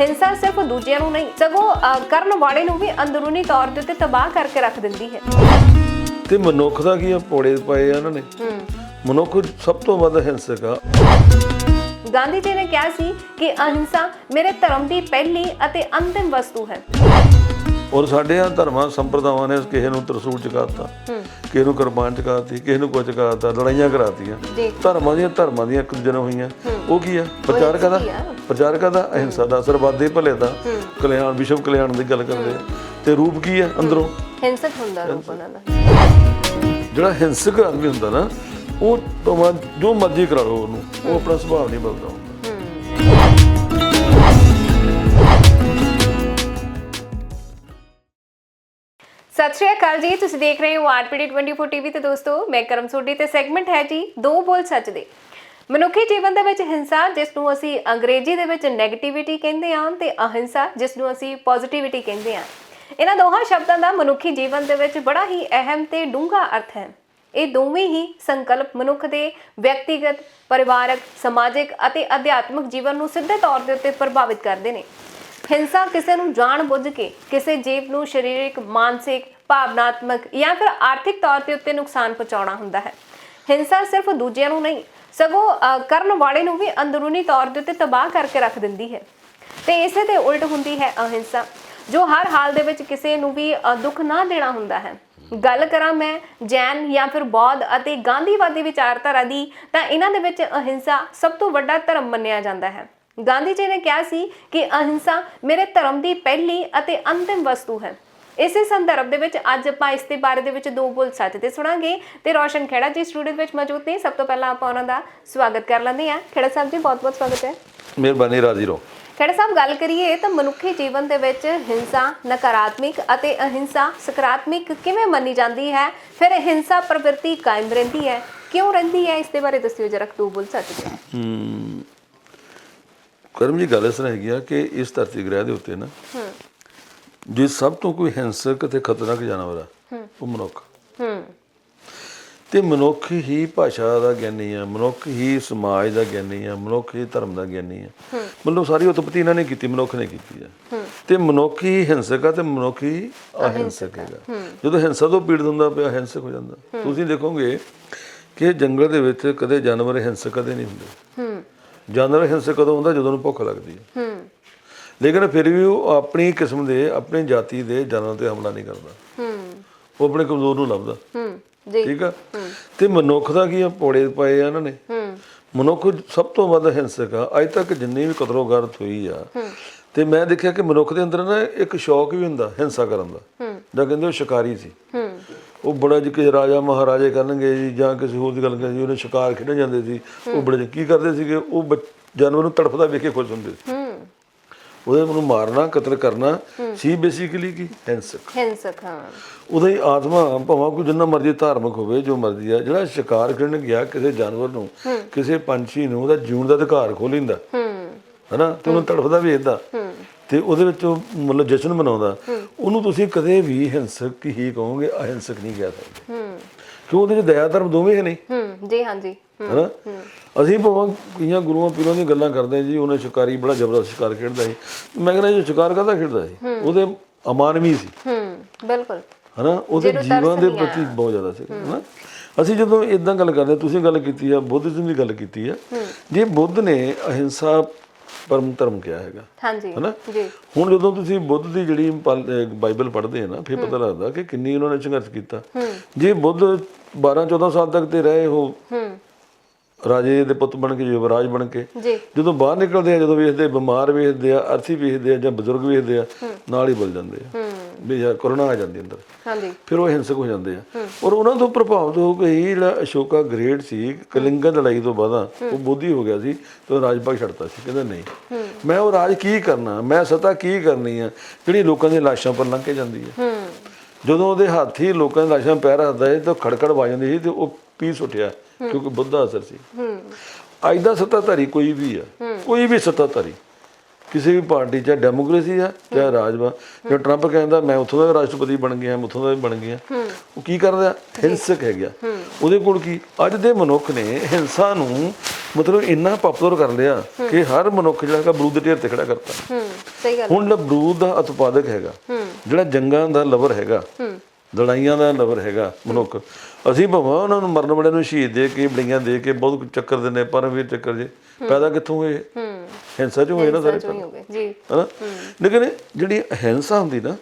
ਹਿੰਸਾ ਸਿਰਫ ਦੂਜਿਆਂ ਨੂੰ ਨਹੀਂ ਸਗੋਂ ਕਰਨ ਵਾਲੇ ਨੂੰ ਵੀ ਅੰਦਰੂਨੀ ਤੌਰ ਉੱਤੇ ਤਬਾਹ ਕਰਕੇ ਰੱਖ ਦਿੰਦੀ ਹੈ। ਤੇ ਮਨੁੱਖ ਦਾ ਕੀ ਪੋੜੇ ਪਏ ਆ ਇਹਨਾਂ ਨੇ। ਹੂੰ। ਮਨੁੱਖ ਸਭ ਤੋਂ ਵੱਧ ਹਿੰਸਕ ਆ। ਗਾਂਧੀ ਜੀ ਨੇ ਕਿਹਾ ਸੀ ਕਿ ਅਹਿੰਸਾ ਮੇਰੇ ਧਰਮ ਦੀ ਪਹਿਲੀ ਅਤੇ ਅੰਤਿਮ ਵਸਤੂ ਹੈ। ਔਰ ਸਾਡੇ ਆ ਧਰਮਾਂ ਸੰਪਰਦਾਵਾਂ ਨੇ ਕਿਸੇ ਨੂੰ ਤਰਸੂਲ ਚਕਾਤਾ ਕਿਸੇ ਨੂੰ ਕੁਰਬਾਨ ਚਕਾਤੀ ਕਿਸੇ ਨੂੰ ਕੁਝ ਚਕਾਤਾ ਲੜਾਈਆਂ ਕਰਾਤੀਆਂ। ਧਰਮਾਂ ਦੀਆਂ ਧਰਮਾਂ ਦੀਆਂ ਇੱਕ ਦੂਜੇ ਨਾਲ ਹੋਈਆਂ। ਉਹ ਕੀ ਆ? ਪ੍ਰਚਾਰਕਾਂ ਦਾ? ਪ੍ਰਚਾਰਕਾਂ ਦਾ ਅਹਿੰਸਾ ਦਾ ਸਰਵਾਦੇ ਭਲੇ ਦਾ। ਕਲਿਆਣ ਵਿਸ਼ਵ ਕਲਿਆਣ ਦੀ ਗੱਲ ਕਰਦੇ ਆ। ਤੇ ਰੂਪ ਕੀ ਆ ਅੰਦਰੋਂ? ਹਿੰਸਕ ਹੁੰਦਾ ਰੂਪ ਉਹਨਾਂ ਦਾ। ਜਿਹੜਾ ਹਿੰਸਕ ਆਦਮੀ ਹੁੰਦਾ ਨਾ ਉਹ ਭਾਵੇਂ ਜੋ ਮਰਜ਼ੀ ਕਰਾ ਲਓ ਉਹਨੂੰ। ਉਹ ਆਪਣਾ ਸੁਭਾਅ ਨਹੀਂ ਬਦਲਦਾ। ਸਤਿ ਸ਼੍ਰੀ ਅਕਾਲ ਜੀ, ਤੁਸੀਂ ਦੇਖ ਰਹੇ ਹੋ ਆਰਪੀਡੀ 24 ਟੀਵੀ ਤੇ ਦੋਸਤੋ, ਮੈਂ ਕਰਮ ਸੋਢੀ ਤੇ ਸੈਗਮੈਂਟ ਹੈ ਜੀ, ਦੋ ਬੋਲ ਸੱਚ ਦੇ। ਮਨੁੱਖੀ ਜੀਵਨ ਦੇ ਵਿੱਚ ਹਿੰਸਾ, ਜਿਸ ਨੂੰ ਅਸੀਂ ਅੰਗਰੇਜ਼ੀ ਦੇ ਵਿੱਚ 네ਗੇਟਿਵਿਟੀ ਕਹਿੰਦੇ ਹਾਂ ਤੇ ਅਹਿੰਸਾ, ਜਿਸ ਨੂੰ ਅਸੀਂ ਪੋਜ਼ਿਟਿਵਿਟੀ ਕਹਿੰਦੇ ਹਾਂ। ਇਹਨਾਂ ਦੋਹਾਂ ਸ਼ਬਦਾਂ ਦਾ ਮਨੁੱਖੀ ਜੀਵਨ ਦੇ ਵਿੱਚ ਬੜਾ ਹੀ ਅਹਿਮ ਤੇ ਡੂੰਘਾ ਅਰਥ ਹੈ। ਇਹ ਦੋਵੇਂ ਹੀ ਸੰਕਲਪ ਮਨੁੱਖ ਦੇ ਵਿਅਕਤੀਗਤ, ਪਰਿਵਾਰਕ, ਸਮਾਜਿਕ ਅਤੇ ਅਧਿਆਤਮਿਕ ਜੀਵਨ ਨੂੰ ਸਿੱਧੇ ਤੌਰ ਦੇ ਉੱਤੇ ਪ੍ਰਭਾਵਿਤ ਕਰਦੇ ਨੇ। ਹਿੰਸਾ ਕਿਸੇ ਨੂੰ ਜਾਣ ਬੁੱਝ ਕੇ, ਕਿਸੇ ਜੀਵ ਨੂੰ ਸਰੀਰਕ, ਮਾਨਸਿਕ ਭਾਵਨਾਤਮਕ ਜਾਂ ਫਿਰ ਆਰਥਿਕ ਤੌਰ ਤੇ ਉੱਤੇ ਨੁਕਸਾਨ ਪਹੁੰਚਾਉਣਾ ਹੁੰਦਾ ਹੈ। ਹਿੰਸਾ ਸਿਰਫ ਦੂਜਿਆਂ ਨੂੰ ਨਹੀਂ, ਸਗੋਂ ਕਰਨ ਵਾਲੇ ਨੂੰ ਵੀ ਅੰਦਰੂਨੀ ਤੌਰ ਦੇ ਉੱਤੇ ਤਬਾਹ ਕਰਕੇ ਰੱਖ ਦਿੰਦੀ ਹੈ। ਤੇ ਇਸੇ ਦੇ ਉਲਟ ਹੁੰਦੀ ਹੈ ਅਹਿੰਸਾ, ਜੋ ਹਰ ਹਾਲ ਦੇ ਵਿੱਚ ਕਿਸੇ ਨੂੰ ਵੀ ਦੁੱਖ ਨਾ ਦੇਣਾ ਹੁੰਦਾ ਹੈ। ਗੱਲ ਕਰਾਂ ਮੈਂ ਜੈਨ ਜਾਂ ਫਿਰ ਬੌਧ ਅਤੇ ਗਾਂਧੀਵਾਦੀ ਵਿਚਾਰਧਾਰਾ ਦੀ, ਤਾਂ ਇਹਨਾਂ ਦੇ ਵਿੱਚ ਅਹਿੰਸਾ ਸਭ ਤੋਂ ਵੱਡਾ ਧਰਮ ਮੰਨਿਆ ਜਾਂਦਾ ਹੈ। ਗਾਂਧੀ ਜੀ ਨੇ ਕਿਹਾ ਸੀ ਕਿ ਅਹਿੰਸਾ ਮੇਰੇ ਧਰਮ ਦੀ ਪਹਿਲੀ ਅਤੇ ਅੰਤਿਮ ਵਸਤੂ ਹੈ। ਇਸੇ ਸੰਦਰਭ ਦੇ ਵਿੱਚ ਅੱਜ ਆਪਾਂ ਇਸ ਦੇ ਬਾਰੇ ਦੇ ਵਿੱਚ ਦੋ ਬੋਲ ਸੱਚ ਤੇ ਸੁਣਾਂਗੇ ਤੇ ਰੋਸ਼ਨ ਖੇੜਾ ਜੀ ਸਟੂਡੀਓ ਵਿੱਚ ਮੌਜੂਦ ਨੇ। ਸਭ ਤੋਂ ਪਹਿਲਾਂ ਆਪਾਂ ਉਹਨਾਂ ਦਾ ਸਵਾਗਤ ਕਰ ਲੈਂਦੇ ਹਾਂ। ਖੇੜਾ ਸਾਹਿਬ ਜੀ ਬਹੁਤ-ਬਹੁਤ ਸਵਾਗਤ ਹੈ। ਮਿਹਰਬਾਨੀ ਰਾਜੀ ਰਹੋ। ਖੇੜਾ ਸਾਹਿਬ ਗੱਲ ਕਰੀਏ ਤਾਂ ਮਨੁੱਖੀ ਜੀਵਨ ਦੇ ਵਿੱਚ ਹਿੰਸਾ ਨਕਾਰਾਤਮਕ ਅਤੇ ਅਹਿੰਸਾ ਸਕਾਰਾਤਮਕ ਕਿਵੇਂ ਮੰਨੀ ਜਾਂਦੀ ਹੈ? ਫਿਰ ਹਿੰਸਾ ਪ੍ਰਵਿਰਤੀ ਕਾਇਮ ਰਹਿੰਦੀ ਹੈ। ਕਿਉਂ ਰਹਿੰਦੀ ਹੈ? ਇਸ ਦੇ ਬਾਰੇ ਦੱਸਿਓ ਜਰਾ ਦੋ ਬੋਲ ਸੱਚ ਹਮ, ਕਰਮ ਜੀ ਗੱਲ ਇਸ ਤਰ੍ਹਾਂ ਹੈਗੀ ਆ ਕਿ ਇਸ ਧਰਤੀ ਗ੍ਰਹਿ ਦੇ ਉੱਤੇ ਨਾ ਹੂੰ। ਜੇ ਸਭ ਤੋਂ ਕੋਈ ਹਿੰਸਕ ਤੇ ਖਤਰਨਾਕ ਜਾਨਵਰ ਆ ਉਹ ਮਨੁੱਖ। ਹੂੰ। ਤੇ ਮਨੁੱਖ ਹੀ ਭਾਸ਼ਾ ਦਾ ਗਿਆਨੀ ਆ ਮਨੁੱਖ ਹੀ ਸਮਾਜ ਦਾ ਗਿਆਨੀ ਆ ਮਨੁੱਖ ਹੀ ਧਰਮ ਦਾ ਗਿਆਨੀ ਆ। ਮਤਲਬ ਸਾਰੀ ਉਤਪਤੀ ਇਹਨਾਂ ਨੇ ਕੀਤੀ ਮਨੁੱਖ ਨੇ ਕੀਤੀ ਆ। ਤੇ ਮਨੁੱਖ ਹੀ ਹਿੰਸਕ ਆ ਤੇ ਮਨੁੱਖ ਹੀ ਅਹਿੰਸਕ ਹੈਗਾ। ਜਦੋਂ ਹਿੰਸਾ ਤੋਂ ਪੀੜਤ ਹੁੰਦਾ ਪਿਆ ਹਿੰਸਕ ਹੋ ਜਾਂਦਾ। ਤੁਸੀਂ ਦੇਖੋਗੇ ਕਿ ਜੰਗਲ ਦੇ ਵਿੱਚ ਕਦੇ ਜਾਨਵਰ ਹਿੰਸਕ ਕਦੇ ਨਹੀਂ ਹੁੰਦੇ। ਹੂੰ। ਜਾਨਵਰ ਹਿੰਸਕ ਕਦੋਂ ਹੁੰਦਾ? ਜਦੋਂ ਉਹਨੂੰ ਭੁੱਖ ਲੱਗਦੀ ਹੈ ਹੂੰ। ਲੇਕਿਨ ਫਿਰ ਵੀ ਉਹ ਆਪਣੀ ਕਿਸਮ ਦੇ ਆਪਣੀ ਜਾਤੀ ਦੇ ਜਾਨਾਂ ਤੇ ਹਮਲਾ ਨਹੀਂ ਕਰਦਾ। ਹੂੰ। ਉਹ ਆਪਣੇ ਕਮਜ਼ੋਰ ਨੂੰ ਲੱਭਦਾ। ਹੂੰ ਜੀ। ਠੀਕ ਆ? ਤੇ ਮਨੁੱਖ ਦਾ ਕੀ ਆ? ਪੋੜੇ ਪਏ ਆ ਇਹਨਾਂ ਨੇ। ਹੂੰ। ਮਨੁੱਖ ਸਭ ਤੋਂ ਵੱਧ ਹਿੰਸਕ ਆ। ਅੱਜ ਤੱਕ ਜਿੰਨੀ ਵੀ ਕਤਲੋਗਾਰਤ ਹੋਈ ਆ ਤੇ ਮੈਂ ਦੇਖਿਆ ਕਿ ਮਨੁੱਖ ਦੇ ਅੰਦਰ ਨਾ ਇੱਕ ਸ਼ੌਕ ਵੀ ਹੁੰਦਾ ਹਿੰਸਾ ਕਰਨ ਦਾ। ਜਾਂ ਕਹਿੰਦੇ ਉਹ ਸ਼ਿਕਾਰੀ ਸੀ। ਹੂੰ। ਉਹ ਬੜਾ ਜਿ ਕਿਸੇ ਰਾਜਾ ਮਹਾਰਾਜੇ ਕਰਨਗੇ ਜੀ ਜਾਂ ਕਿਸੇ ਹੋਰ ਦੀ ਗੱਲ ਕਰਦੇ ਜੀ ਉਹਨੇ ਸ਼ਿਕਾਰ ਖੇਡਣ ਜਾਂਦੇ ਸੀ। ਉਹ ਬੜੇ ਕੀ ਕਰਦੇ ਸੀਗੇ? ਉਹ ਜਾਨਵਰ ਨੂੰ ਤੜਫਦਾ ਵੇਖ ਕੇ ਖੁਸ਼ ਹੁੰਦੇ ਸੀ। ਉਹਦੇ ਨੂੰ ਮਾਰਨਾ ਕਤਲ ਕਰਨਾ ਸੀ ਬੇਸਿਕਲੀ ਕੀ? ਹਿੰਸਕ। ਹਿੰਸਕ ਹਾਂ। ਉਹਦਾ ਹੀ ਆਤਮਾ ਭਾਵੇਂ ਕੋਈ ਜਿੰਨਾ ਮਰਜ਼ੀ ਧਾਰਮਿਕ ਹੋਵੇ ਜੋ ਮਰਜ਼ੀ ਆ ਜਿਹੜਾ ਸ਼ਿਕਾਰ ਕਰਨ ਗਿਆ ਕਿਸੇ ਜਾਨਵਰ ਨੂੰ ਕਿਸੇ ਪੰਛੀ ਨੂੰ ਉਹਦਾ ਜੀਉਣ ਦਾ ਅਧਿਕਾਰ ਖੋਹ ਲੈਂਦਾ। ਹੂੰ। ਹਨਾ? ਤੇ ਉਹਨੂੰ ਤੜਫਦਾ ਵੇਖਦਾ ਤੇ ਉਹਦੇ ਵਿੱਚ ਉਹ ਮਤਲਬ ਜਸ਼ਨ ਮਨਾਉਂਦਾ। ਉਹਨੂੰ ਤੁਸੀਂ ਕਦੇ ਵੀ ਹਿੰਸਕ ਹੀ ਕਹੋਗੇ ਅਹਿੰਸਕ ਨਹੀਂ ਕਹਿ ਸਕਦੇ। ਹੂੰ। ਕਿਉਂ? ਉਹਦੇ ਚ ਦਇਆ ਧਰਮ ਦੋਵੇਂ ਹੈ ਨਹੀਂ? ਹੂੰ। ਜੀ ਹਾਂਜੀ। ਹਨਾ? ਅਸੀਂ ਭਾਵੇਂ ਕਈਆਂ ਗੁਰੂਆਂ ਪੀਰਾਂ ਦੀਆਂ ਗੱਲਾਂ ਕਰਦੇ ਜੀ ਉਹਨੇ ਸ਼ਿਕਾਰੀ ਬੜਾ ਜ਼ਬਰਦਸਤ ਸ਼ਿਕਾਰ ਖੇਡਦਾ ਸੀ। ਮੈਂ ਕਹਿੰਦਾ ਜੀ ਸ਼ਿਕਾਰ ਕਾਹਦਾ ਖੇਡਦਾ ਸੀ? ਉਹਦੇ ਅਮਾਨਵੀ ਸੀ। ਹੂੰ ਬਿਲਕੁਲ। ਹਨਾ? ਉਹਦੇ ਜੀਵਨ ਦੇ ਪ੍ਰਤੀ ਬਹੁਤ ਜ਼ਿਆਦਾ ਸੀ ਹਨਾ? ਅਸੀਂ ਜਦੋਂ ਇਦਾਂ ਗੱਲ ਕਰਦੇ ਤੁਸੀਂ ਗੱਲ ਕੀਤੀ ਆ ਬੁੱਧਿਜ਼ਮ ਦੀ ਗੱਲ ਕੀਤੀ ਆ ਜੇ ਬੁੱਧ ਨੇ ਅਹਿੰਸਾ ਪਰਮ ਧਰਮ ਕਿਹਾ ਹੈਗਾ ਹਾਂਜੀ ਹਨਾ? ਜੀ। ਹੁਣ ਜਦੋਂ ਤੁਸੀਂ ਬੁੱਧ ਦੀ ਜਿਹੜੀ ਬਾਈਬਲ ਪੜ੍ਹਦੇ ਆ ਨਾ ਫਿਰ ਪਤਾ ਲੱਗਦਾ ਕਿ ਕਿੰਨੀ ਉਹਨਾਂ ਨੇ ਸੰਘਰਸ਼ ਕੀਤਾ। ਜੇ ਬੁੱਧ 12 14 ਸਾਲ ਤੱਕ ਤੇ ਰਹੇ ਉਹ ਹੂੰ। ਰਾਜੇ ਦੇ ਪੁੱਤ ਬਣ ਕੇ ਯੁਵਰਾਜ ਬਣ ਕੇ। ਜਦੋਂ ਬਾਹਰ ਨਿਕਲਦੇ ਆ ਜਦੋਂ ਵੇਖਦੇ ਬਿਮਾਰ ਵੇਖਦੇ ਆ ਅਰਥੀ ਵੇਖਦੇ ਆ ਜਾਂ ਬਜ਼ੁਰਗ ਵੇਖਦੇ ਆ ਨਾਲ ਹੀ ਬਲ ਜਾਂਦੇ ਆ। ਵੀ ਯਾਰ ਕਰੋਨਾ ਆ ਜਾਂਦੀ ਅੰਦਰ। ਹਾਂਜੀ। ਫਿਰ ਉਹ ਹਿੰਸਕ ਹੋ ਜਾਂਦੇ ਆ। ਔਰ ਉਹਨਾਂ ਤੋਂ ਪ੍ਰਭਾਵਿਤ ਹੋ ਕੇ ਹੀ ਜਿਹੜਾ ਅਸ਼ੋਕਾ ਗ੍ਰੇਟ ਸੀ ਕਲਿੰਗਾ ਲੜਾਈ ਤੋਂ ਬਾਅਦ ਉਹ ਬੋਧੀ ਹੋ ਗਿਆ ਸੀ ਤੇ ਉਹ ਰਾਜ ਭਾਗ ਛੱਡਤਾ ਸੀ। ਕਹਿੰਦਾ ਨਹੀਂ। ਮੈਂ ਉਹ ਰਾਜ ਕੀ ਕਰਨਾ? ਮੈਂ ਸਤਾ ਕੀ ਕਰਨੀ ਆ? ਜਿਹੜੀ ਲੋਕਾਂ ਦੀਆਂ ਲਾਸ਼ਾਂ ਪਰ ਲੰਘ ਕੇ ਜਾਂਦੀ ਹੈ ਹੂੰ। ਜਦੋਂ ਉਹਦੇ ਹੱਥ ਹੀ ਲੋਕਾਂ ਦੀਆਂ ਲਾਸ਼ਾਂ ਪੈਰ ਰੱਖਦਾ ਹੈ ਤਾਂ ਖੜਖੜ ਵੱਜ ਜਾਂਦੀ ਸੀ ਤੇ ਉਹ ਪੀਸ ਉੱਠਿਆ। ਕਿਉਂਕਿ ਬੁੱਧ ਅਸਰ ਸੀ। ਅੱਜ ਦਾ ਸੱਤਾਧਾਰੀ ਕੋਈ ਵੀ ਆ ਕੋਈ ਵੀ ਸੱਤਾਧਾਰੀ ਕਿਸੇ ਵੀ ਪਾਰਟੀ ਚਾਹੇ ਡੈਮੋਕ੍ਰੇਸੀ ਆ ਚਾਹੇ ਰਾਜਵਾ ਜੇ ਟਰੰਪ ਕਹਿੰਦਾ ਮੈਂ ਉੱਥੋਂ ਦਾ ਰਾਸ਼ਟਰਪਤੀ ਬਣ ਗਿਆ ਮੈਂ ਉੱਥੋਂ ਦਾ ਵੀ ਬਣ ਗਿਆ। ਉਹ ਕੀ ਕਰਦਾ? ਹਿੰਸਕ ਹੈ। ਗਿਆ ਉਹਦੇ ਕੋਲ ਕੀ? ਅੱਜ ਦੇ ਮਨੁੱਖ ਨੇ ਹਿੰਸਾ ਨੂੰ ਮਤਲਬ ਇੰਨਾ ਪਪੂਲਰ ਕਰ ਲਿਆ ਕਿ ਹਰ ਮਨੁੱਖ ਜਿਹੜਾ ਹੈਗਾ ਬਰੂਦ ਦੇ ਢੇਰ ਤੇ ਖੜਾ ਕਰਤਾ। ਸਹੀ ਗੱਲ ਹੁਣ ਬਰੂਦ ਦਾ ਉਤਪਾਦਕ ਹੈਗਾ। ਜਿਹੜਾ ਜੰਗਾਂ ਦਾ ਲਵਰ ਹੈਗਾ। ਲੜਾਈਆਂ ਦਾ ਲਵਰ ਹੈਗਾ ਮਨੁੱਖ। ਅਸੀਂ ਭਾਵੇਂ ਉਹਨਾਂ ਨੂੰ ਮਰਨ ਵਾਲਿਆਂ ਨੂੰ ਸ਼ਹੀਦ ਦੇ ਕੇ ਬੜੀਆਂ ਦੇ ਕੇ ਬਹੁਤ ਚੱਕਰ ਦਿੰਦੇ ਪਰ ਵੀ ਚੱਕਰ ਜੇ। ਪੈਦਾ ਕਿੱਥੋਂ ਹੋਏ? ਹੂੰ। ਹਿੰਸਾ ਚ ਹੋਏ ਨਾ ਸਾਰੇ ਗਏ ਜੀ। ਹਨਾ? ਲੇਕਿਨ ਜਿਹੜੀ ਹਿੰਸਾ ਹੁੰਦੀ ਨਾ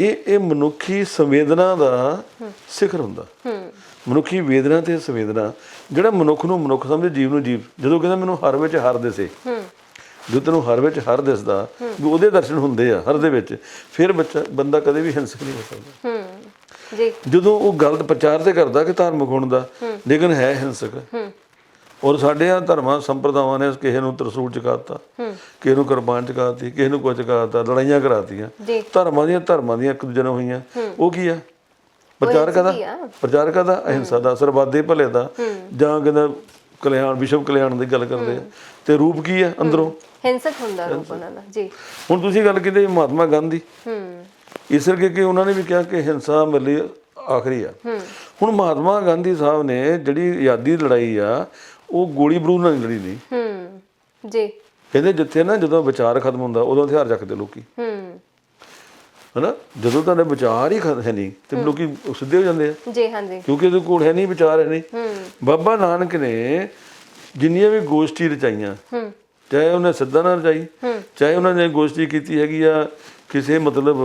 ਇਹ ਇਹ ਮਨੁੱਖੀ ਸੰਵੇਦਨਾ ਦਾ ਸਿਖਰ ਹੁੰਦਾ। ਮਨੁੱਖੀ ਵੇਦਨਾ ਤੇ ਸੰਵੇਦਨਾ ਜਿਹੜਾ ਮਨੁੱਖ ਨੂੰ ਮਨੁੱਖ ਸਮਝੇ ਜੀਵ ਨੂੰ ਜੀਵ। ਜਦੋਂ ਕਹਿੰਦਾ ਮੈਨੂੰ ਹਰ ਵਿੱਚ ਹਰ ਦਿਸੇ ਜਦੋਂ ਤੈਨੂੰ ਹਰ ਵਿੱਚ ਹਰ ਦਿਸਦਾ ਵੀ ਉਹਦੇ ਦਰਸ਼ਨ ਹੁੰਦੇ ਆ ਹਰ ਦੇ ਵਿੱਚ। ਫਿਰ ਬੱਚਾ ਬੰਦਾ ਕਦੇ ਵੀ ਹਿੰਸਕ ਨਹੀਂ ਹੋ ਸਕਦਾ। ਹੂੰ। ਜੀ। ਜਦੋਂ ਉਹ ਗਲਤ ਪ੍ਰਚਾਰ ਤੇ ਕਰਦਾ ਕਿ ਧਾਰਮਿਕ ਹੋਣ ਦਾ ਲੇਕਿਨ ਹੈ ਹਿੰਸਕ। ਔਰ ਸਾਡੇ ਆ ਧਰਮਾਂ ਸੰਪਰਦਾਵਾਂ ਨੇ ਕਿਸੇ ਨੂੰ ਤਰਸੂਲ ਚਕਾਤਾ ਕਿਸੇ ਨੂੰ ਕੁਰਬਾਨ ਚਕਾਤੀ ਕਿਸੇ ਨੂੰ ਕੁਝ ਚਕਾਤਾ ਲੜਾਈਆਂ ਕਰਾਤੀਆਂ। ਧਰਮਾਂ ਦੀਆਂ ਧਰਮਾਂ ਦੀਆਂ ਇੱਕ ਦੂਜੇ ਨਾਲ ਹੋਈਆਂ। ਉਹ ਕੀ ਆ? ਪ੍ਰਚਾਰਕ ਦਾ? ਪ੍ਰਚਾਰਕ ਦਾ ਅਹਿੰਸਾ ਦਾ ਸਰਵਾਦੇ ਭਲੇ ਦਾ। ਜਾਂ ਕਹਿੰਦਾ ਕਲਿਆਣ ਵਿਸ਼ਵ ਕਲਿਆਣ ਦੀ ਗੱਲ ਕਰਦੇ ਆ। ਤੇ ਰੂਪ ਕੀ ਆ ਅੰਦਰੋਂ? ਹਿੰਸਕ ਹੁੰਦਾ ਰੂਪ ਉਹਨਾਂ ਦਾ ਜੀ। ਹੁਣ ਤੁਸੀਂ ਗੱਲ ਕੀਤੀ ਮਹਾਤਮਾ ਗਾਂਧੀ। ਹੂੰ। ਇਸ ਕਰਕੇ ਕਿ ਉਹਨਾਂ ਨੇ ਵੀ ਕਿਹਾ ਕਿ ਹਿੰਸਾ ਮਿਲੀ ਆਖਰੀ ਆ। ਹੁਣ ਮਹਾਤਮਾ ਗਾਂਧੀ ਸਾਹਿਬ ਨੇ ਜਿਹੜੀ ਆਜ਼ਾਦੀ ਲੜਾਈ ਆ ਉਹ ਗੋਲੀ ਬਰੂਦ ਨਾਲ ਲੜੀ ਨਹੀਂ ਹੂੰ ਜੀ। ਕਹਿੰਦੇ ਜਿੱਥੇ ਨਾ ਜਦੋਂ ਵਿਚਾਰ ਖਤਮ ਹੁੰਦਾ ਉਦੋਂ ਹਥਿਆਰ ਚੱਕਦੇ ਲੋਕੀ। ਹੂੰ। ਹਨਾ? ਜਦੋਂ ਤੁਹਾਡੇ ਵਿਚਾਰ ਹੀ ਖਤਮ ਹੈ ਨਹੀਂ ਤੇ ਲੋਕੀ ਸਿੱਧੇ ਹੋ ਜਾਂਦੇ ਆ। ਜੀ ਹਾਂਜੀ। ਕਿਉਂਕਿ ਇਹਦੇ ਕੋਲ ਹੈ ਨਹੀਂ ਵਿਚਾਰ ਹੈ ਨਹੀਂ। ਹੂੰ। ਬਾਬਾ ਨਾਨਕ ਨੇ ਜਿੰਨੀਆਂ ਵੀ ਗੋਸ਼ਟੀ ਰਚਾਈਆਂ ਹੂੰ। ਚਾਹੇ ਉਹਨੇ ਸਿੱਧਾ ਨਾਲ ਰਚਾਈ ਚਾਹੇ ਉਹਨਾਂ ਨੇ ਗੋਸ਼ਟੀ ਕੀਤੀ ਹੈਗੀ ਆ ਕਿਸੇ ਮਤਲਬ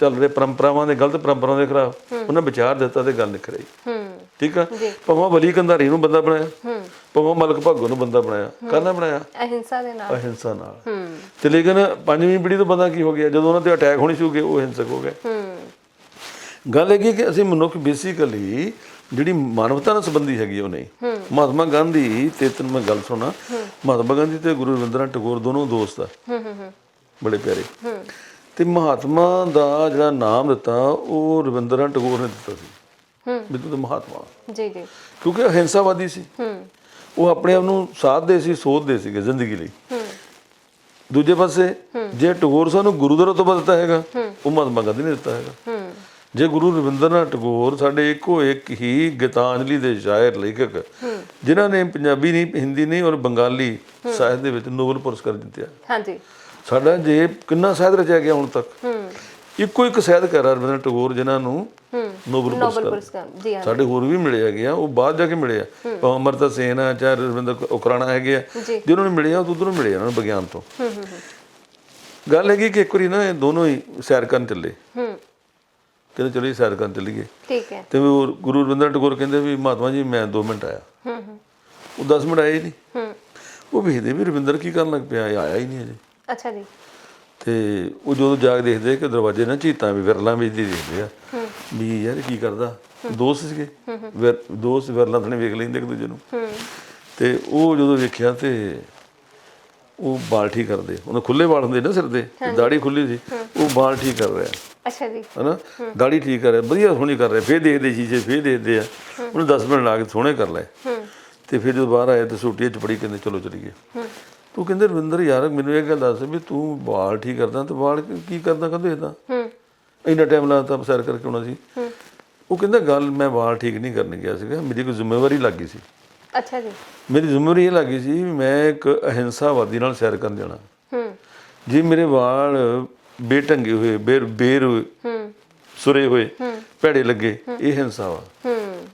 ਚੱਲ ਰਹੇ ਪਰੰਪਰਾਵਾਂ ਦੇ ਗਲਤ ਪਰੰਪਰਾਵਾਂ ਦੇ ਖਿਲਾਫ ਉਹਨਾਂ ਵਿਚਾਰ ਦਿੱਤਾ ਤੇ ਗੱਲ ਨਿਕਲ ਆਈ ਹੂੰ। ਠੀਕ ਆ? ਭਾਵੇਂ ਬਲੀ ਕੰਧਾਰੀ ਨੂੰ ਬੰਦਾ ਬਣਾਇਆ ਹੂੰ। ਭਾਵੇਂ ਮਲਕ ਭਾਗੋ ਨੂੰ ਬੰਦਾ ਬਣਾਇਆ ਕਾਹਨਾਂ ਬਣਾਇਆ? ਅਹਿੰਸਾ ਦੇ ਨਾਲ। ਅਹਿੰਸਾ ਨਾਲ। ਹੂੰ। ਤੇ ਲੇਕਿਨ ਪੰਜਵੀਂ ਪੀੜ੍ਹੀ ਤੋਂ ਬੰਦਾ ਕੀ ਹੋ ਗਿਆ? ਜਦੋਂ ਉਹਨਾਂ ਤੇ ਅਟੈਕ ਹੋਣੇ ਸ਼ੁਰੂ ਹੋ ਗਏ ਉਹ ਹਿੰਸਕ ਹੋ ਗਏ। ਹੂੰ। ਗੱਲ ਹੈਗੀ ਕਿ ਅਸੀਂ ਮਨੁੱਖ ਬੇਸਿਕਲੀ ਜਿਹੜੀ ਮਾਨਵਤਾ ਨਾਲ ਸੰਬੰਧੀ ਹੈਗੀ ਉਹ ਨਹੀਂ ਮਹਾਤਮਾ ਗਾਂਧੀ ਤੇ ਤੈਨੂੰ ਮੈਂ ਗੱਲ ਸੁਣਾ ਮਹਾਤਮਾ ਗਾਂਧੀ ਤੇ ਗੁਰੂ ਰਵਿੰਦਰਨਾਥ ਟੈਗੋਰ ਦੋਨੋਂ ਦੋਸਤ ਆ। ਹੂੰ ਹੂੰ ਹੂੰ। ਬੜੇ ਪਿਆਰੇ। ਤੇ ਮਹਾਤਮਾ ਦਾ ਜਿਹੜਾ ਨਾਮ ਦਿੱਤਾ ਉਹ ਰਵਿੰਦਰਨਾਥ ਟੈਗੋਰ ਨੇ ਦਿੱਤਾ ਸੀ। ਹੂੰ। ਤੂੰ ਤਾਂ ਮਹਾਤਮਾ। ਜੀ ਜੀ। ਕਿਉਂਕਿ ਅਹਿੰਸਾਵਾਦੀ ਸੀ। ਹੂੰ। ਉਹ ਆਪਣੇ ਆਪ ਨੂੰ ਸਾਧਦੇ ਸੀ ਸੋਧਦੇ ਸੀਗੇ ਜ਼ਿੰਦਗੀ ਲਈ। ਹੂੰ। ਦੂਜੇ ਪਾਸੇ ਜੇ ਟੈਗੋਰ ਸਾਨੂੰ ਗੁਰੂਦਰੋਂ ਤੋਂ ਦਿੱਤਾ ਹੈਗਾ ਉਹ ਮਹਾਤਮਾ ਗਾਂਧੀ ਨੇ ਦਿੱਤਾ ਹੈਗਾ। ਹੂੰ। ਜੇ ਗੁਰੂ ਰਵਿੰਦਰਨਾਥ ਟੈਗੋਰ ਸਾਡੇ ਇੱਕੋ ਇੱਕ ਹੀ ਗੀਤਾਂਜਲੀ ਦੇ ਸ਼ਾਇਰ ਲੇਖਕ ਜਿਨ੍ਹਾਂ ਨੇ ਪੰਜਾਬੀ ਨਹੀਂ ਹਿੰਦੀ ਨਹੀਂ ਔਰ ਬੰਗਾਲੀ ਸਾਹਿਤ ਦੇ ਵਿੱਚ ਨੋਬਲ ਪੁਰਸਕਾਰ ਜਿੱਤਿਆ। ਹਾਂਜੀ। ਸਾਡਾ ਜੇ ਕਿੰਨਾ ਸਾਹਿਤ ਰਚਿਆ ਗਿਆ ਹੁਣ ਤੱਕ। ਹੂੰ। ਇੱਕੋ ਇੱਕ ਸਾਹਿਤਕਾਰ ਆ ਰਵਿੰਦਰਨਾਥ ਟੈਗੋਰ ਜਿਨ੍ਹਾਂ ਨੂੰ ਹੂੰ। ਨੋਬਲ ਪੁਰਸਕਾਰ। ਜੀ ਹਾਂ। ਸਾਡੇ ਹੋਰ ਵੀ ਮਿਲੇ ਹੈਗੇ ਆ ਉਹ ਬਾਅਦ ਜਾ ਕੇ ਮਿਲੇ ਆ। ਭਾਵੇਂ ਅਮਰਤਾ ਸੇਨ ਆ ਚਾਹੇ ਰਵਿੰਦਰ ਉਕਰਾਣਾ ਹੈਗੇ ਆ। ਜਿਹਨਾਂ ਨੂੰ ਮਿਲੇ ਆ ਉਹ ਉਧਰੋਂ ਮਿਲੇ ਆ ਉਹਨਾਂ ਨੂੰ ਵਿਗਿਆਨ ਤੋਂ। ਹੂੰ ਹੂੰ ਹੂੰ। ਗੱਲ ਹੈਗੀ ਕਿ ਇੱਕ ਵਾਰੀ ਨਾ ਇਹ ਦੋਨੋਂ ਹੀ ਸੈਰ ਕਰਨ ਚੱਲੇ। ਹੂੰ। ਕਹਿੰਦੇ ਚਲੋ ਜੀ ਸੈਰ ਕਰਨ ਚੱਲੀਏ। ਠੀਕ ਹੈ। ਤੇ ਉਹ ਗੁਰੂ ਰਵਿੰਦਰ ਟੈਗੋਰ ਕਹਿੰਦੇ ਵੀ ਮਹਾਤਮਾ ਜੀ ਮੈਂ 2 ਮਿੰਟ ਆਇਆ। ਹੂੰ ਹੂੰ। ਉਹ 10 ਮਿੰਟ ਆਏ ਨਹੀਂ। ਹੂੰ। ਉਹ ਵੇਖਦੇ ਵੀ ਰਵਿੰਦਰ ਕੀ ਕਰਨ ਲੱਗ ਪਿਆ ਆਇਆ ਹੀ ਨਹੀਂ ਅਜੇ ਅੱਛਾ ਜੀ। ਤੇ ਉਹ ਜਦੋਂ ਜਾ ਕੇ ਦੇਖਦੇ ਕਿ ਦਰਵਾਜ਼ੇ ਨਾਲ ਚੀਤਾਂ ਵੀ ਵਿਰਲਾਂ ਵਿੱਚ ਦੀ ਦੇਖਦੇ ਆ। ਵੀ ਯਾਰ ਕੀ ਕਰਦਾ? ਦੋਸਤ ਸੀਗੇ। ਦੋਸਤ ਵਿਰਲਾਂ ਥਣੇ ਵੇਖ ਲੈਂਦੇ ਇੱਕ ਦੂਜੇ ਨੂੰ। ਤੇ ਉਹ ਜਦੋਂ ਵੇਖਿਆ ਤੇ ਉਹ ਬਾਲ ਠੀਕ ਕਰਦੇ ਉਹਨੇ ਖੁੱਲੇ ਵਾਲ ਹੁੰਦੇ ਨਾ ਸਿਰ ਦੇ ਦਾੜੀ ਖੁੱਲੀ ਸੀ ਉਹ ਬਾਲ ਠੀਕ ਕਰ ਰਿਹਾ। ਅੱਛਾ ਜੀ। ਹਨਾ? ਦਾੜੀ ਠੀਕ ਕਰ ਰਿਹਾ ਵਧੀਆ ਸੋਹਣੀ ਕਰ ਰਿਹਾ ਫੇਰ ਦੇਖਦੇ ਸ਼ੀਸ਼ੇ ਫੇਰ ਦੇਖਦੇ ਆ। ਉਹਨੇ 10 ਮਿੰਟ ਲਾ ਕੇ ਸੋਹਣੇ ਕਰ ਲਏ। ਤੇ ਫਿਰ ਜਦੋਂ ਬਾਹਰ ਆਏ ਤੇ ਸੂਟੀਆਂ ਚ ਪੜੀ ਕਹਿੰਦੇ ਚਲੋ ਚਲੀਏ। ਤੂੰ ਕਹਿੰਦੇ ਰਵਿੰਦਰ ਯਾਰ ਮੈਨੂੰ ਇਹ ਗੱਲ ਦੱਸ ਵੀ ਤੂੰ ਵਾਲ ਠੀਕ ਕਰਦਾ ਤੇ ਵਾਲ ਕੀ- ਕਰਦਾ ਕਹਿੰਦੇ ਇਹਦਾ ਹੂੰ। ਇੰਨਾ ਟਾਈਮ ਲਾਤਾ ਸੈਰ ਕਰਕੇ ਆਉਣਾ ਸੀ। ਉਹ ਕਹਿੰਦਾ ਗੱਲ ਮੈਂ ਵਾਲ ਠੀਕ ਨਹੀਂ ਕਰਨ ਗਿਆ ਸੀਗਾ ਮੇਰੀ ਕੋਈ ਜ਼ਿੰਮੇਵਾਰੀ ਲੱਗ ਗਈ ਸੀ। ਅੱਛਾ ਜੀ। ਮੇਰੀ ਜ਼ਿੰਮੇਵਾਰੀ ਇਹ ਲੱਗੀ ਸੀ ਵੀ ਮੈਂ ਇੱਕ ਅਹਿੰਸਾਵਾਦੀ ਨਾਲ ਸੈਰ ਕਰਨ ਜਾਣਾ। ਹੂੰ। ਜੇ ਮੇਰੇ ਵਾਲ ਬੇਟੰਗੇ ਹੋਏ ਬੇਰ ਬੇਰ ਹੋਏ, ਹੂੰ। ਸੁਰੇ ਹੋਏ ਭੈੜੇ ਲੱਗੇ ਇਹ ਹਿੰਸਾ ਵਾ। ਹੂੰ।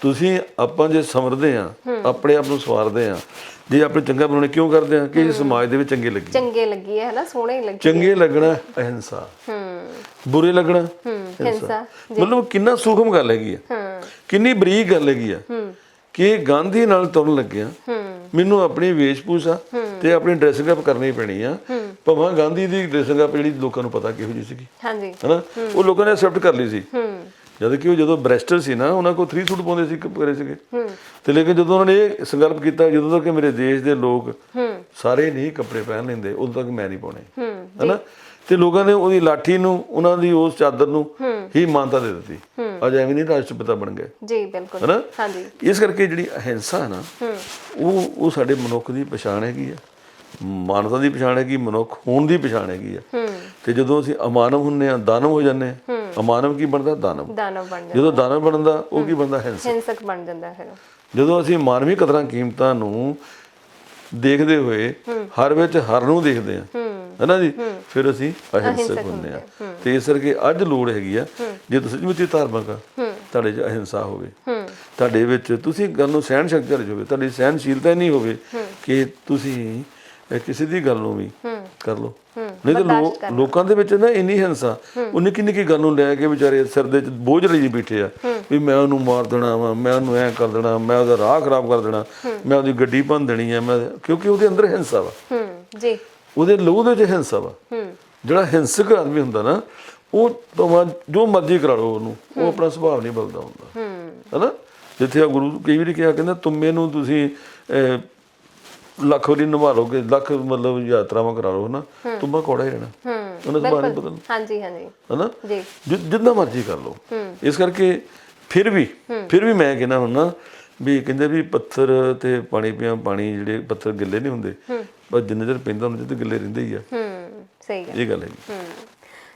ਤੁਸੀਂ ਆਪਾਂ ਜੇ ਸਮਰਦੇ ਆ ਆਪਣੇ ਆਪ ਨੂੰ ਸਵਾਰਦੇ ਆ ਜੇ ਆਪਣੇ ਚੰਗਾ ਬਣਾਉਣੇ ਕਿਉਂ ਕਰਦੇ ਆ? ਕਿ ਇਹ ਸਮਾਜ ਦੇ ਵਿੱਚ ਚੰਗੇ ਲੱਗੀ। ਚੰਗੇ ਲੱਗੀ ਹੈ ਹਨਾ? ਸੋਹਣੇ ਲੱਗੀ ਚੰਗੇ ਲੱਗਣਾ ਅਹਿੰਸਾ। ਹੂੰ ਬੁਰੇ ਲੱਗਣਾ ਹੂੰ ਹਿੰਸਾ ਮਤਲਬ ਕਿੰਨਾ ਸੂਖਮ ਗੱਲ ਹੈਗੀ ਆ। ਹੂੰ ਕਿੰਨੀ ਬਰੀਕ ਗੱਲ ਹੈਗੀ ਆ। ਹੂੰ ਕਿ ਗਾਂਧੀ ਨਾਲ ਤੁਰਨ ਲੱਗਿਆ ਹੂੰ ਮੈਨੂੰ ਆਪਣੀ ਵੇਸ਼ਭੂਸ਼ਾ ਤੇ ਆਪਣੀ ਡਰੈਸਿੰਗ ਅਪ ਕਰਨੀ ਪੈਣੀ ਆ। ਭਾਵੇਂ ਗਾਂਧੀ ਦੀ ਡਰੈਸਿੰਗ ਅਪ ਜਿਹੜੀ ਲੋਕਾਂ ਨੂੰ ਪਤਾ ਕਿਹੋ ਜਿਹੀ ਸੀਗੀ। ਹਾਂਜੀ। ਹਨਾ? ਉਹ ਲੋਕਾਂ ਨੇ ਐਕਸੈਪਟ ਕਰ ਲਈ ਸੀ। ਜਦ ਕਿ ਉਹ ਜਦੋਂ ਬ੍ਰੈਸਟਰ ਸੀ ਨਾ ਉਹਨਾਂ ਕੋਲ 3 ਸੂਟ ਪਾਉਂਦੇ ਸੀ ਕਰੇ ਸੀਗੇ। ਹੂੰ ਤੇ ਲੇਕਿਨ ਜਦੋਂ ਉਹਨਾਂ ਨੇ ਇਹ ਸੰਕਲਪ ਕੀਤਾ ਜਦੋਂ ਤੱਕ ਮੇਰੇ ਦੇਸ਼ ਦੇ ਲੋਕ ਹੂੰ ਸਾਰੇ ਨਹੀਂ ਕੱਪੜੇ ਪਹਿਨ ਲੈਂਦੇ ਉਦੋਂ ਤੱਕ ਮੈਂ ਨਹੀਂ ਪਾਉਣੇ। ਹੂੰ ਹਨਾ? ਤੇ ਲੋਕਾਂ ਨੇ ਉਹਦੀ ਲਾਠੀ ਨੂੰ ਉਹਨਾਂ ਦੀ ਉਸ ਚਾਦਰ ਨੂੰ ਹੀ ਮਾਨਤਾ ਦੇ ਦਿੱਤੀ। ਅੱਜ ਐਵੇਂ ਨਹੀਂ ਰਾਸ਼ਟਰਪਤੀ ਬਣ ਗਏ। ਜੀ ਬਿਲਕੁਲ। ਹਨਾ? ਹਾਂਜੀ। ਇਸ ਕਰਕੇ ਜਿਹੜੀ ਅਹਿੰਸਾ ਹੈ ਨਾ ਉਹ ਉਹ ਸਾਡੇ ਮਨੁੱਖ ਦੀ ਪਛਾਣ ਹੈਗੀ ਆ। ਮਾਨਵਤਾ ਦੀ ਪਛਾਣ ਹੈਗੀ ਮਨੁੱਖ ਹੋਣ ਦੀ ਪਛਾਣ ਹੈਗੀ ਆ। ਤੇ ਜਦੋਂ ਅਸੀਂ ਅਮਾਨਵ ਹੁੰਨੇ ਆ ਦਾਨਵ ਹੋ ਜਾਂਦੇ ਆ ਅਮਾਨਵ ਕੀ ਬਣਦਾ? ਦਾਨਵ। ਦਾਨਵ ਬਣ ਜਾਂਦਾ। ਜਦੋਂ ਦਾਨਵ ਬਣਦਾ ਉਹ ਕੀ ਬਣਦਾ? ਹਿੰਸਾ ਹਿੰਸਕ ਬਣ ਜਾਂਦਾ ਫਿਰ ਜਦੋਂ ਅਸੀਂ ਮਾਨਵੀ ਕਦਰਾਂ ਕੀਮਤਾਂ ਨੂੰ ਦੇਖਦੇ ਹੋਏ ਹਰ ਵਿੱਚ ਹਰ ਨੂੰ ਦੇਖਦੇ ਆ ਹੈਨਾ ਜੀ? ਫਿਰ ਅਸੀਂ ਅਹਿੰਸਕ ਹੁੰਦੇ ਆ ਤੇ ਇਸ ਕਰਕੇ ਅੱਜ ਲੋੜ ਹੈਗੀ ਆ ਜੇ ਤੁਸੀਂ ਹੀ ਧਾਰਮਿਕ ਆ ਤੁਹਾਡੇ 'ਚ ਅਹਿੰਸਾ ਹੋਵੇ। ਤੁਹਾਡੇ ਵਿੱਚ ਤੁਸੀਂ ਗੱਲ ਨੂੰ ਸਹਿਣ ਸ਼ਕਤੀ ਵਾਲੀ ਹੋਵੇ ਤੁਹਾਡੀ ਸਹਿਨਸ਼ੀਲਤਾ ਨਹੀਂ ਹੋਵੇ ਕਿ ਤੁਸੀਂ ਕਿਸੇ ਦੀ ਗੱਲ ਨੂੰ ਵੀ ਕਰ ਲਓ। ਨਹੀਂ ਤਾਂ ਲੋਕਾਂ ਦੇ ਵਿੱਚ ਨਾ ਇੰਨੀ ਹਿੰਸਾ ਉਹ ਨਿੱਕੀ ਨਿੱਕੀ ਗੱਲ ਨੂੰ ਲੈ ਕੇ ਵਿਚਾਰੇ ਸਿਰ ਦੇ ਚ ਬੋਝ ਲਈ ਬੈਠੇ ਆ ਵੀ ਮੈਂ ਉਹਨੂੰ ਮਾਰ ਦੇਣਾ ਵਾ ਮੈਂ ਉਹਨੂੰ ਐ ਕਰ ਦੇਣਾ ਮੈਂ ਉਹਦਾ ਰਾਹ ਖਰਾਬ ਕਰ ਦੇਣਾ ਮੈਂ ਉਹਦੀ ਗੱਡੀ ਭੰਨ ਦੇਣੀ ਆ ਮੈਂ ਕਿਉਂਕਿ ਉਹਦੇ ਅੰਦਰ ਹਿੰਸਾ ਵਾ। ਹੂੰ ਜੀ। ਉਹਦੇ ਲਹੂ ਦੇ ਵਿੱਚ ਹਿੰਸਾ ਵਾ। ਜਿਹੜਾ ਹਿੰਸਕ ਆਦਮੀ ਹੁੰਦਾ ਨਾ ਉਹ ਭਾਵੇਂ ਜੋ ਮਰਜ਼ੀ ਕਰਾ ਲਓ ਉਹਨੂੰ ਉਹ ਆਪਣਾ ਸੁਭਾਅ ਨਹੀਂ ਬਦਲਦਾ ਹੁੰਦਾ। ਹੈਨਾ? ਜਿੱਥੇ ਆ ਗੁਰੂ ਕਈ ਵਾਰੀ ਕਿਹਾ ਕਹਿੰਦਾ ਤੁਮੇ ਨੂੰ ਤੁਸੀਂ ਲੱਖ ਵਾਰੀ ਨਿਭਾ ਲਓਗੇ ਲੱਖ ਮਤਲਬ ਯਾਤਰਾਵਾਂ ਕਰਾ ਲਓ ਨਾ ਤੁਮਾ ਕੋੜਾ ਹੀ ਰਹਿਣਾ। ਹੂੰ ਉਹਨਾਂ ਸੁਭਾਅ ਨਹੀਂ ਬਦਲਣਾ। ਹਾਂਜੀ ਹਾਂਜੀ। ਹੈਨਾ? ਜੀ। ਜਿੰਨਾ ਮਰਜ਼ੀ ਕਰ ਲਓ। ਇਸ ਕਰਕੇ ਫਿਰ ਵੀ ਫਿਰ ਵੀ ਮੈਂ ਕਹਿੰਦਾ ਹੁਣ ਨਾ ਵੀ ਕਹਿੰਦੇ ਵੀ ਪੱਥਰ ਤੇ ਪਾਣੀ ਪਿਆ ਪਾਣੀ ਜਿਹੜੇ ਪੱਥਰ ਗਿੱਲੇ ਨਹੀਂ ਹੁੰਦੇ ਪਰ ਜਿੰਨੇ ਚਿਰ ਪੈਂਦਾ ਉਹਨਾਂ ਚਿਰ ਗਿੱਲੇ ਰਹਿੰਦੇ ਹੀ ਆ। ਹੂੰ ਸਹੀ ਗੱਲ। ਇਹ ਗੱਲ ਹੈ। ਹਮ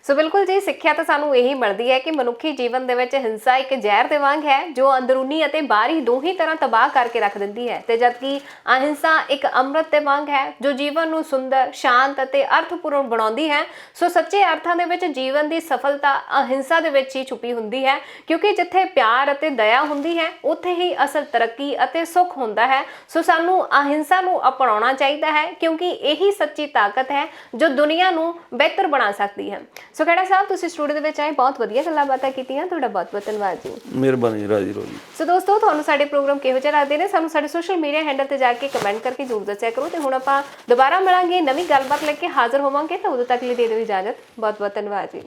ਸੋ ਬਿਲਕੁਲ ਜੀ, ਸਿੱਖਿਆ ਤਾਂ ਸਾਨੂੰ ਇਹੀ ਮਿਲਦੀ ਹੈ ਕਿ ਮਨੁੱਖੀ ਜੀਵਨ ਦੇ ਵਿੱਚ ਹਿੰਸਾ ਇੱਕ ਜ਼ਹਿਰ ਦੇ ਵਾਂਗ ਹੈ, ਜੋ ਅੰਦਰੂਨੀ ਅਤੇ ਬਾਹਰੀ ਦੋਹੀ ਤਰ੍ਹਾਂ ਤਬਾਹ ਕਰਕੇ ਰੱਖ ਦਿੰਦੀ ਹੈ। ਤੇ ਜਦਕਿ ਅਹਿੰਸਾ ਇੱਕ ਅੰਮ੍ਰਿਤ ਦੇ ਵਾਂਗ ਹੈ, ਜੋ ਜੀਵਨ ਨੂੰ ਸੁੰਦਰ, ਸ਼ਾਂਤ ਅਤੇ ਅਰਥਪੂਰਨ ਬਣਾਉਂਦੀ ਹੈ, ਸੋ ਸੱਚੇ ਅਰਥਾਂ ਦੇ ਵਿੱਚ ਜੀਵਨ ਦੀ ਸਫਲਤਾ ਅਹਿੰਸਾ ਦੇ ਵਿੱਚ ਹੀ ਛੁਪੀ ਹੁੰਦੀ ਹੈ, ਕਿਉਂਕਿ ਜਿੱਥੇ ਪਿਆਰ ਅਤੇ ਦਇਆ ਹੁੰਦੀ ਹੈ, ਉੱਥੇ ਹੀ ਅਸਲ ਤਰੱਕੀ ਅਤੇ ਸੁੱਖ ਹੁੰਦਾ ਹੈ। ਸੋ ਸਾਨੂੰ ਅਹਿੰਸਾ ਨੂੰ ਅਪਣਾਉਣਾ ਚਾਹੀਦਾ ਹੈ, ਕਿਉਂਕਿ ਇਹੀ ਸੱਚੀ ਤਾਕਤ ਹੈ, ਜੋ ਦੁਨੀਆ ਨੂੰ ਬਿਹਤਰ ਬਣਾ ਸਕਦੀ ਹੈ। ਸੋ ਖੜਾ ਸਾਹਿਬ ਤੁਸੀਂ ਸਟੂਡੀਓ ਦੇ ਵਿੱਚ ਆਏ? ਬਹੁਤ ਵਧੀਆ ਗੱਲਾਂ ਬਾਤਾਂ ਕੀਤੀਆਂ ਤੁਹਾਡਾ ਬਹੁਤ ਬਹੁਤ ਧੰਨਵਾਦ ਜੀ। ਮਿਹਰਬਾਨੀ ਰਾਜੀ ਰੋਜੀ ਸੋ ਦੋਸਤੋ ਤੁਹਾਨੂੰ ਸਾਡੇ ਪ੍ਰੋਗਰਾਮ ਕਿਹੋ ਜਿਹਾ ਲੱਗਦੇ ਨੇ? ਸਾਨੂੰ ਸਾਡੇ ਸੋਸ਼ਲ ਮੀਡੀਆ ਹੈਂਡਲ ਤੇ ਜਾ ਕੇ ਕਮੈਂਟ ਕਰਕੇ ਜ਼ਰੂਰ ਦੱਸਿਆ ਕਰੋ ਤੇ ਹੁਣ ਆਪਾਂ ਦੁਬਾਰਾ ਮਿਲਾਂਗੇ ਨਵੀਂ ਗੱਲਬਾਤ ਲੈ ਕੇ ਹਾਜ਼ਰ ਹੋਵਾਂਗੇ ਤਾਂ ਉਦੋਂ ਤੱਕ ਲਈ ਦੇ ਦਿਓ ਇਜਾਜ਼ਤ। ਬਹੁਤ ਬਹੁਤ ਧੰਨਵਾਦ ਜੀ।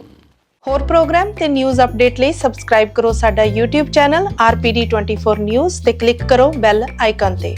ਹੋਰ ਪ੍ਰੋਗਰਾਮ ਤੇ ਨਿਊਜ਼ ਅਪਡੇਟ ਲਈ ਸਬਸਕ੍ਰਾਈਬ ਕਰੋ ਸਾਡਾ YouTube ਚੈਨਲ RPD24 News ਤੇ ਕਲਿੱਕ ਕਰੋ ਬੈਲ ਆਈਕਨ ਤੇ।